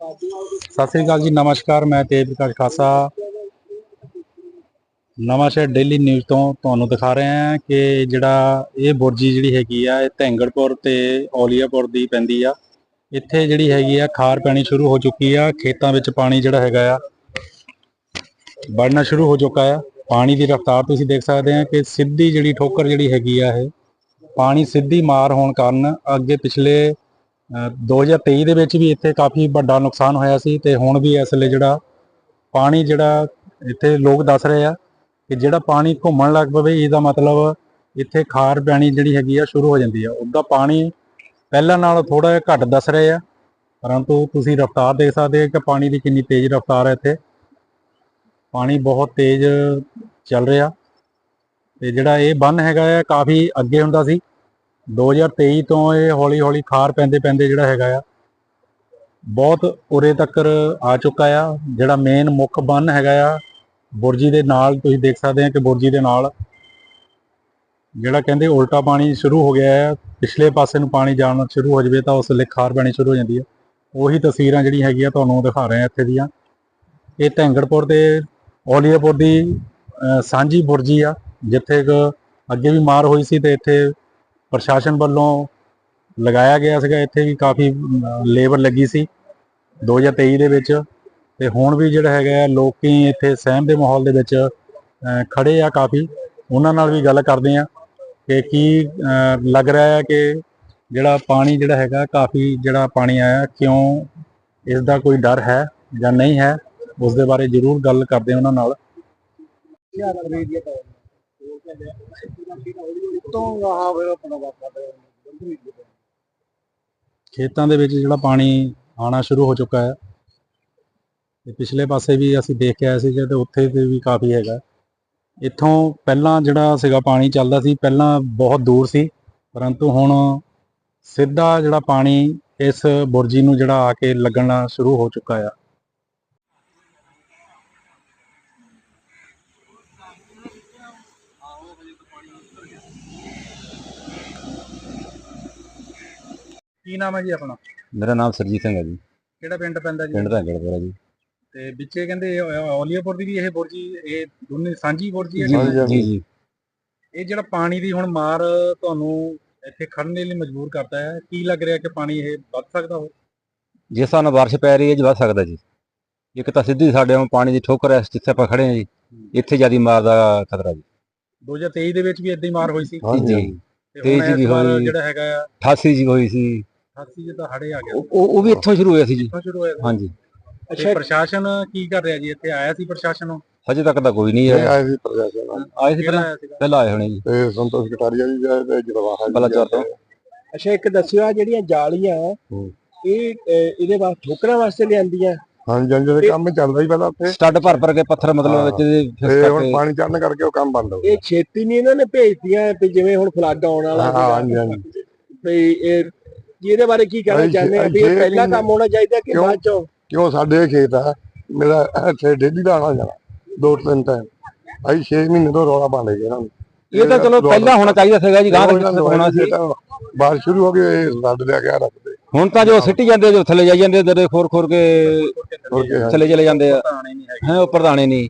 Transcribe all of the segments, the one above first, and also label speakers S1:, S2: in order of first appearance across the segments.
S1: ਸਤਿ ਸ੍ਰੀ ਅਕਾਲ ਜੀ, ਨਮਸਕਾਰ, ਮੈਂ ਤੇਜ ਪ੍ਰਕਾਸ਼ ਖਾਸਾ। ਨਵਾਂ ਸ਼ਹਿਰ ਡੇਲੀ ਨਿਊਜ਼ ਤੋਂ ਤੁਹਾਨੂੰ ਦਿਖਾ ਰਹੇ ਹਾਂ ਕਿ ਜਿਹੜਾ ਇਹ ਬੁਰਜੀ ਜਿਹੜੀ ਹੈਗੀ ਆ, ਇਹ ਧੈਂਗੜਪੁਰ ਤੇ ਔਲੀਆਪੁਰ ਦੀ ਪੈਂਦੀ ਆ। ਇੱਥੇ ਜਿਹੜੀ ਹੈਗੀ ਆ, ਖਾਰ ਪੈਣੀ ਸ਼ੁਰੂ ਹੋ ਚੁੱਕੀ ਆ, ਖੇਤਾਂ ਵਿੱਚ ਪਾਣੀ ਜਿਹੜਾ ਹੈਗਾ ਆ, ਵੜਨਾ ਸ਼ੁਰੂ ਹੋ ਚੁੱਕਾ ਆ। ਪਾਣੀ ਦੀ ਰਫ਼ਤਾਰ ਤੁਸੀਂ ਦੇਖ ਸਕਦੇ ਆ ਕਿ ਸਿੱਧੀ ਜਿਹੜੀ ਠੋਕਰ ਜਿਹੜੀ ਹੈਗੀ ਆ ਇਹ, ਪਾਣੀ ਸਿੱਧੀ ਮਾਰ ਹੋਣ ਕਾਰਨ ਅੱਗੇ ਪਿਛਲੇ 2023 ਦੇ ਵਿੱਚ ਵੀ ਇੱਥੇ ਕਾਫੀ ਵੱਡਾ ਨੁਕਸਾਨ ਹੋਇਆ ਸੀ ਤੇ ਹੁਣ ਵੀ ਇਸ ਵੇਲੇ ਜਿਹੜਾ ਪਾਣੀ ਜਿਹੜਾ ਇੱਥੇ ਲੋਕ ਦੱਸ ਰਹੇ ਆ ਕਿ ਜਿਹੜਾ ਪਾਣੀ ਘੁੰਮਣ ਲੱਗ ਪਵੇ, ਇਹਦਾ ਮਤਲਬ ਇੱਥੇ ਖਾਰ ਪੈਣੀ ਜਿਹੜੀ ਹੈਗੀ ਆ ਸ਼ੁਰੂ ਹੋ ਜਾਂਦੀ ਆ। ਉਹਦਾ ਪਾਣੀ ਪਹਿਲਾਂ ਨਾਲੋਂ ਥੋੜਾ ਜਿਹਾ ਘੱਟ ਦੱਸ ਰਹੇ ਆ, ਪਰੰਤੂ ਤੁਸੀਂ ਰਫ਼ਤਾਰ ਦੇਖ ਸਕਦੇ ਹੋ ਕਿ ਪਾਣੀ ਦੀ ਕਿੰਨੀ ਤੇਜ਼ ਰਫ਼ਤਾਰ ਹੈ ਇੱਥੇ। ਪਾਣੀ ਬਹੁਤ ਤੇਜ਼ ਚੱਲ ਰਿਹਾ ਤੇ ਜਿਹੜਾ ਇਹ ਬੰਨ ਹੈਗਾ ਆ, ਕਾਫੀ ਅੱਗੇ ਹੁੰਦਾ ਸੀ। 2023 ਤੋਂ ਇਹ ਹੌਲੀ ਹੌਲੀ ਖਾਰ ਪੈਂਦੇ ਪੈਂਦੇ ਜਿਹੜਾ ਹੈਗਾ ਆ, ਬਹੁਤ ਉਰੇ ਤੱਕ ਆ ਚੁੱਕਾ ਆ। ਜਿਹੜਾ ਮੇਨ ਮੁੱਖ ਬੰਨ ਹੈਗਾ ਆ, ਬੁਰਜੀ ਦੇ ਨਾਲ ਤੁਸੀਂ ਦੇਖ ਸਕਦੇ ਆ ਕਿ ਬੁਰਜੀ ਦੇ ਨਾਲ ਜਿਹੜਾ ਕਹਿੰਦੇ ਉਲਟਾ ਪਾਣੀ ਸ਼ੁਰੂ ਹੋ ਗਿਆ ਹੈ ਪਿਛਲੇ ਪਾਸੇ ਨੂੰ ਪਾਣੀ ਜਾਣਾ ਸ਼ੁਰੂ ਹੋ ਜਾਵੇ ਤਾਂ ਉਸ ਵੇਲੇ ਖਾਰ ਪੈਣੀ ਸ਼ੁਰੂ ਹੋ ਜਾਂਦੀ ਹੈ ਉਹੀ ਤਸਵੀਰਾਂ ਜਿਹੜੀਆਂ ਹੈਗੀਆਂ ਤੁਹਾਨੂੰ ਦਿਖਾ ਰਹੇ ਆ ਇੱਥੇ ਦੀਆਂ। ਇਹ ਧੈਂਗੜਪੁਰ ਤੇ ਔਲੀਆਪੁਰ ਦੀ ਸਾਂਝੀ ਬੁਰਜੀ ਆ, ਜਿੱਥੇ ਕੁ ਅੱਗੇ ਵੀ ਮਾਰ ਹੋਈ ਸੀ ਤੇ ਇੱਥੇ ਪ੍ਰਸ਼ਾਸਨ ਵੱਲੋਂ ਲਗਾਇਆ ਗਿਆ ਸੀਗਾ ਇੱਥੇ ਵੀ ਕਾਫੀ ਲੇਬਰ ਲੱਗੀ ਸੀ 2023 ਦੇ ਵਿੱਚ ਤੇ ਹੁਣ ਵੀ ਜਿਹੜਾ ਹੈਗਾ ਆ, ਲੋਕੀ ਇੱਥੇ ਸਹਿਮ ਦੇ ਮਾਹੌਲ ਦੇ ਵਿੱਚ ਅਹ, ਖੜੇ ਆ ਕਾਫੀ। ਉਹਨਾਂ ਨਾਲ ਵੀ ਗੱਲ ਕਰਦੇ ਆ ਕਿ ਕੀ ਲੱਗ ਰਿਹਾ ਹੈ ਕਿ ਜਿਹੜਾ ਪਾਣੀ ਜਿਹੜਾ ਹੈਗਾ ਕਾਫੀ ਜਿਹੜਾ ਪਾਣੀ ਆਇਆ ਕਿਉਂ ਇਸ ਦਾ ਕੋਈ ਡਰ ਹੈ ਜਾਂ ਨਹੀਂ ਹੈ? ਉਸ ਦੇ ਬਾਰੇ ਜ਼ਰੂਰ ਗੱਲ ਕਰਦੇ ਉਹਨਾਂ ਨਾਲ। ਖੇਤਾਂ ਦੇ ਵਿੱਚ ਜਿਹੜਾ ਪਾਣੀ ਆਣਾ ਸ਼ੁਰੂ ਹੋ ਚੁੱਕਾ ਹੈ, ਤੇ ਪਿਛਲੇ ਪਾਸੇ ਵੀ ਅਸੀਂ ਦੇਖ ਕੇ ਆਏ ਸੀਗੇ ਤੇ ਉੱਥੇ ਤੇ ਵੀ ਕਾਫੀ ਹੈਗਾ। ਇੱਥੋਂ ਪਹਿਲਾਂ ਜਿਹੜਾ ਸੀਗਾ ਪਾਣੀ ਚੱਲਦਾ ਸੀ, ਪਹਿਲਾਂ ਬਹੁਤ ਦੂਰ ਸੀ, ਪਰੰਤੂ ਹੁਣ ਸਿੱਧਾ ਜਿਹੜਾ ਪਾਣੀ ਇਸ ਬੁਰਜੀ ਨੂੰ ਜਿਹੜਾ ਆ ਕੇ ਲੱਗਣਾ ਸ਼ੁਰੂ ਹੋ ਚੁੱਕਾ ਆ। ਕੀ ਨਾਮ ਹੈ ਜੀ ਆਪਣਾ?
S2: ਮੇਰਾ ਨਾਮ ਸਰਜੀਤ ਸਿੰਘ ਹੈ ਜੀ।
S1: ਕਿਹੜਾ ਪਿੰਡ ਪੈਂਦਾ ਜੀ?
S2: ਪਿੰਡ ਧੰਗੜਪੁਰਾ ਜੀ।
S1: ਤੇ ਵਿੱਚੇ ਕਹਿੰਦੇ ਔਲੀਆਪੁਰ ਦੀ ਵੀ ਇਹ ਬੁਰਜੀ ਇਹ ਦੋਨੇ ਸਾਂਝੀ ਬੁਰਜੀ ਹੈ
S2: ਜੀ ਜੀ? ਜੀ
S1: ਇਹ ਜਿਹੜਾ ਪਾਣੀ ਦੀ ਹੁਣ ਮਾਰ ਤੁਹਾਨੂੰ ਇੱਥੇ ਖੜਨ ਦੇ ਲਈ ਮਜਬੂਰ ਕਰਦਾ ਹੈ ਕੀ ਲੱਗ ਰਿਹਾ ਕਿ ਪਾਣੀ ਇਹ ਵੱਧ ਸਕਦਾ ਹੋ
S2: ਜਿਸ ਨਾਲ ਬਾਰਿਸ਼ ਪੈ ਰਹੀ ਹੈ ਜੀ ਵੱਧ ਸਕਦਾ ਜੀ। ਇੱਕ ਤਾਂ ਸਿੱਧੀ ਸਾਡੇ ਨੂੰ ਪਾਣੀ ਦੀ ਠੋਕਰ ਹੈ ਜਿੱਥੇ ਆਪਾਂ ਖੜੇ ਹਾਂ ਜੀ ਇੱਥੇ ਜਿਆਦੀ ਮਾਰ ਦਾ ਖਤਰਾ ਜੀ।
S1: 2023 ਦੇ ਵਿੱਚ ਵੀ ਇਦਾਂ ਹੀ ਮਾਰ ਹੋਈ ਸੀ।
S2: ਜੀ
S1: ਵਾਰ
S2: ਹੋਈ।
S1: ਜਿਹੜਾ ਹੈਗਾ ਆ
S2: 88 ਜੀ ਹੋਈ ਸੀ।
S1: 88 ਜਿਹਾ ਤਾਂ ਹੜੇ ਆ ਗਿਆ
S2: ਉਹ ਉਹ- ਵੀ ਇੱਥੋਂ ਸ਼ੁਰੂ ਹੋਇਆ ਸੀ ਜੀ।
S1: ਇੱਥੋਂ ਸ਼ੁਰੂ ਹੋਇਆ ਸੀ।
S2: ਹਾਂਜੀ।
S1: ਤੇ ਪ੍ਰਸ਼ਾਸਨ ਕੀ ਕਰ ਰਿਹਾ ਜੀ? ਇੱਥੇ ਆਇਆ ਸੀ ਪ੍ਰਸ਼ਾਸਨ
S2: ਹਜੇ ਤੱਕ ਤਾਂ ਕੋਈ ਨਹੀਂ ਹੈ
S3: ਆਏ ਸੀ ਪ੍ਰਸ਼ਾਸਨ।
S2: ਆਏ ਸੀ
S1: ਕਿਹੜਾ
S2: ਪਹਿਲਾਂ
S1: ਆਇਆ ਸੀਗਾ।
S2: ਪਹਿਲਾਂ ਆਏ ਹੋਣੇ ਜੀ।
S3: ਤੇ ਸੰਤੋਸ਼ ਕਟਾਰੀਆ ਜੀ ਜਾਏ ਤੇ ਜਲਵਾਹਾ
S2: ਬਲਾਚੌਰ ਤੋਂ।
S4: ਅੱਛਾ ਇੱਕ ਦੱਸਿਓ ਆ ਜਿਹੜੀਆਂ ਜਾਲੀਆਂ
S3: ਹੂੰ।
S4: ਇਹ ਅਹ, ਇਹਦੇ ਵਾਸਤੇ ਠੋਕਰਾਂ ਵਾਸਤੇ ਲਿਆਂਦੀਆਂ?
S3: ਹਾਂਜੀ ਹਾਂਜੀ ਦੇ ਕੰਮ ਚੱਲਦਾ ਹੀ ਪਹਿਲਾਂ ਉੱਥੇ।
S2: ਸਟੱਡ ਭਰ ਭਰ ਕੇ ਪੱਥਰ ਮਤਲਬ ਵਿੱਚ ਇਹਦੇ ਫਿਕਸ
S3: ਤੇ ਹੁਣ
S2: ਕਰਕੇ
S3: ਪਾਣੀ ਚੜਨ ਕਰਕੇ ਉਹ ਕੰਮ ਬੰਦ ਹੋ ਗਿਆ।
S4: ਇਹ ਛੇਤੀ ਨਹੀਂ ਇਹਨਾਂ ਨੇ ਭੇਜਦੀਆਂ ਵੀ ਜਿਵੇਂ ਹੁਣ ਫਲੱਡ ਆਉਣ ਵਾਲਾ
S3: ਹਾਂ
S4: ਸੀਗਾ।
S3: ਹਾਂਜੀ ਹਾਂਜੀ।
S4: ਵੀ ਇਹ ਜੀ ਇਹਦੇ ਬਾਰੇ ਕੀ ਕਹਿਣਾ ਚਾਹੁੰਦੇ ਆ? ਵੀ ਇਹ ਪਹਿਲਾਂ ਕੰਮ ਹੋਣਾ ਚਾਹੀਦਾ ਕਿ? ਬਾਅਦ ਚੋਂ?
S3: ਕਿਉਂ? ਸਾਡੇ ਖੇਤ ਆ। ਮੇਰਾ ਇੱਥੇ ਡੇਲੀ ਦਾ ਆਣਾ ਜਾਣਾ। ਦੋ ਤਿੰਨ ਟਾਈਮ ਅਸੀਂ 6 ਮਹੀਨੇ ਤੋਂ ਰੌਲਾ ਪਾਉਂਦੇ ਜੀ ਇਹਨਾਂ ਨੂੰ।
S2: ਇਹ ਤਾਂ ਚਲੋ ਪਹਿਲਾਂ ਹੋਣਾ ਚਾਹੀਦਾ ਸੀਗਾ ਜੀ ਗਾਂ ਤੱਕ ਹੋਣਾ ਸੀ
S3: ਬਾਰਿਸ਼ ਸ਼ੁਰੂ ਹੋ ਗਈ ਇਹ ਰੱਦ ਲਿਆ ਗਿਆ ਰੱਖਦੇ
S2: ਹੁਣ ਤਾਂ ਜੋ ਸਿੱਟੀ ਜਾਂਦੇ ਜੋ ਥੱਲੇ ਜਾਈ ਜਾਂਦੇ ਦਰੇ ਖੋਰ ਖੋਰ ਕੇ। ਥੱਲੇ ਚਲੇ ਜਾਂਦੇ ਆ। ਹੈ ਉੱਪਰ ਦਾਣੇ ਨਹੀਂ।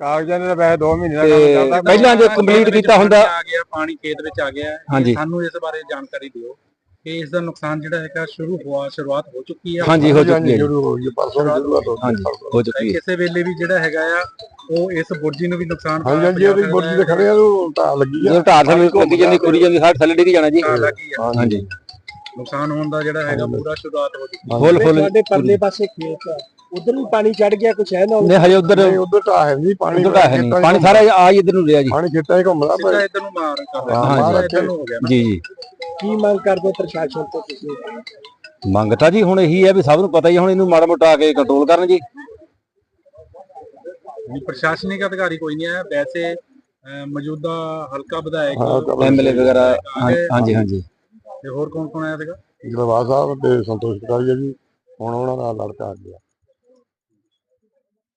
S3: ਕਾਗਜ਼ਾਂ ਦੇ ਵੈਸੇ 2 ਮਹੀਨੇ
S2: ਤੇ ਪਹਿਲਾਂ ਜੇ ਕੰਪਲੀਟ ਕੀਤਾ ਹੁੰਦਾ
S1: ਆ ਗਿਆ ਪਾਣੀ ਖੇਤ ਵਿੱਚ ਆ ਗਿਆ। ਸਾਨੂੰ ਇਸ ਬਾਰੇ ਜਾਣਕਾਰੀ ਦਿਓ। ਕਿ ਇਸ ਦਾ ਨੁਕਸਾਨ ਜਿਹੜਾ ਹੈਗਾ ਸ਼ੁਰੂ ਹੋਆ ਸ਼ੁਰੂਆਤ ਹੋ ਚੁੱਕੀ ਹੈ
S2: ਹਾਂਜੀ ਹੋ ਚੁੱਕੀ ਹੈ ਜੀ।
S3: ਸ਼ੁਰੂ ਹੋ ਗਈ ਪਰਸੋਂ ਸ਼ੁਰੂਆਤ ਹੋ ਗਈ।
S2: ਹਾਂਜੀ। ਹੋ ਚੁੱਕੀ ਹੈ।
S1: ਕਿਸੇ ਵੇਲੇ ਵੀ ਜਿਹੜਾ ਹੈਗਾ ਆ ਉਹ ਇਸ ਬੁਰਜੀ ਨੂੰ ਵੀ ਨੁਕਸਾਨ
S3: ਹਾਂਜੀ ਹਾਂਜੀ
S1: ਪਹੁੰਚਾ
S3: ਉਹਦੀ
S1: ਸਕਦਾ
S3: ਬੋਲੀ
S1: ਹੈ।
S3: ਤੇ ਖੜੇ ਆ ਉਹ ਤਾਂ ਲੱਗੀ ਆ।
S2: ਢਾਰ ਥੱਲੇ ਲੱਗੀ ਜਾਂਦੀ ਕੁੜੀ ਜਾਂਦੀ ਸਾਡੇ ਥੱਲੇ ਡਿੱਗ ਜਾਣਾ ਜੀ।
S1: ਤਾਂ ਲੱਗੀ ਆ।
S2: ਹਾਂਜੀ।
S1: ਨੁਕਸਾਨ ਹੋਣ ਦਾ ਜਿਹੜਾ ਹੈਗਾ ਪੂਰਾ ਸ਼ੁਰੂਆਤ ਹੋ ਚੁੱਕੀ
S2: ਫੁੱਲ ਫੁੱਲ।
S4: ਤੁਹਾਡੇ ਪਰਲੇ ਪਾਸੇ ਖੇਤ ਆ। ਉਧਰ ਵੀ ਪਾਣੀ ਚੜ ਗਿਆ ਕੁਛ ਹੈ ਨਾ?
S2: ਨੇ ਹਜੇ ਉਧਰ
S3: ਨਹੀਂ ਉਧਰ ਤਾਂ ਹੈ ਨਹੀਂ ਪਾਣੀ
S2: ਉਧਰ ਹੈ ਨਹੀਂ। ਪਾਣੀ ਸਾਰਾ ਆ ਹੀ ਇਧਰ ਨੂੰ ਰਿਹਾ ਜੀ।
S3: ਪਾਣੀ ਖੇਤਾਂ 'ਚ ਘੁੰਮਦਾ ਪਰ
S1: ਇਧਰ ਨੂੰ ਮਾਰ ਕਰ ਰਿਹਾ
S3: ਹਾਂ,
S1: ਹੋ।
S2: ਜੀ ਜੀ।
S4: ਕੀ ਮੰਗ ਕਰਦੇ ਪ੍ਰਸ਼ਾਸਨ ਤੋਂ ਤੁਸੀਂ?
S2: ਮੰਗ ਤਾਂ ਜੀ ਹੁਣ ਇਹੀ ਹੈ ਵੀ ਸਭ ਨੂੰ ਪਤਾ ਹੀ ਹੈ, ਹੁਣ ਇਹਨੂੰ ਮਾੜਾ ਮੋਟਾ ਆ ਕੇ ਕੰਟਰੋਲ ਕਰਨ ਜੀ।
S1: ਪ੍ਰਸ਼ਾਸਨਿਕ ਅਧਿਕਾਰੀ ਕੋਈ ਨਹੀਂ ਹੈ ਵੈਸੇ ਮੌਜੂਦਾ ਹਲਕਾ ਵਿਧਾਇਕ
S2: ਐਮਐਲਏ ਵਗੈਰਾ ਹਾਂਜੀ ਹਾਂਜੀ
S1: ਤੇ ਹੋਰ ਕੌਣ ਕੌਣ ਆਇਆ ਸੀਗਾ
S3: ਜਲਵਾ ਸਾਹਿਬ ਤੇ ਸੰਤੋਸ਼ ਕਟਾਰੀਆ ਜੀ ਹੁਣ ਉਹਨਾਂ ਦਾ ਲੜਕਾ ਆ ਗਿਆ।